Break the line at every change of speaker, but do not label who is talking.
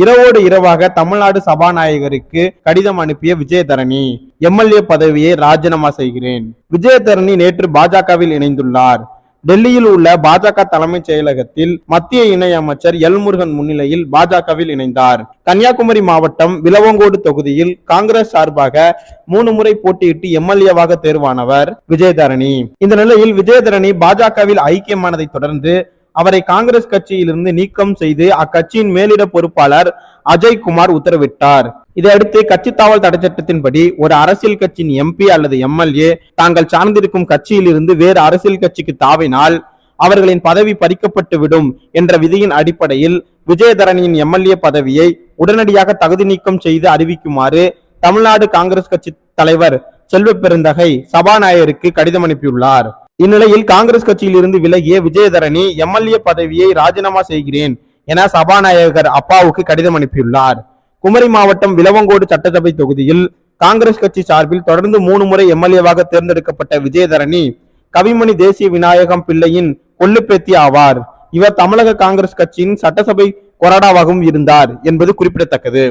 இரவோடு இரவாக தமிழ்நாடு சபாநாயகருக்கு கடிதம் அனுப்பிய விஜயதரணி எம்எல்ஏ பதவியை ராஜினாமா செய்கிறேன். விஜயதரணி நேற்று பாஜகவில் இணைந்துள்ளார். டெல்லியில் உள்ள பாஜக தலைமைச் செயலகத்தில் மத்திய இணையமைச்சர் எல் முருகன் முன்னிலையில் பாஜகவில் இணைந்தார். கன்னியாகுமரி மாவட்டம் விலவங்கோடு தொகுதியில் காங்கிரஸ் சார்பாக மூணு முறை போட்டியிட்டு எம்எல்ஏவாக தேர்வானவர் விஜயதரணி. இந்த நிலையில் விஜயதரணி பாஜகவில் ஐக்கியமானதை தொடர்ந்து அவரை காங்கிரஸ் கட்சியிலிருந்து நீக்கம் செய்து அக்கட்சியின் மேலிட பொறுப்பாளர் அஜய் குமார் உத்தரவிட்டார். இதையடுத்து கட்சி தாவல் தடை சட்டத்தின்படி ஒரு அரசியல் கட்சியின் எம்பி அல்லது எம்எல்ஏ தாங்கள் சார்ந்திருக்கும் கட்சியிலிருந்து வேறு அரசியல் கட்சிக்கு தாவினால் அவர்களின் பதவி பறிக்கப்பட்டு விடும் என்ற விதியின் அடிப்படையில் விஜயதரணியின் எம்எல்ஏ பதவியை உடனடியாக தகுதி நீக்கம் செய்து அறிவிக்குமாறு தமிழ்நாடு காங்கிரஸ் கட்சி தலைவர் செல்வ பெருந்தகை சபாநாயகருக்கு கடிதம் அனுப்பியுள்ளார். இந்நிலையில் காங்கிரஸ் கட்சியில் இருந்து விலகிய விஜயதரணி எம்எல்ஏ பதவியை ராஜினாமா செய்கிறேன் என சபாநாயகர் அப்பாவுக்கு கடிதம் அனுப்பியுள்ளார். குமரி மாவட்டம் விலவங்கோடு சட்டசபை தொகுதியில் காங்கிரஸ் கட்சி சார்பில் தொடர்ந்து மூணு முறை எம்எல்ஏவாக தேர்ந்தெடுக்கப்பட்ட விஜயதரணி கவிமணி தேசிய விநாயகம் பிள்ளையின் கொள்ளுப்பேத்தி ஆவார். இவர் தமிழக காங்கிரஸ் கட்சியின் சட்டசபை கொறடாவாகவும் இருந்தார் என்பது குறிப்பிடத்தக்கது.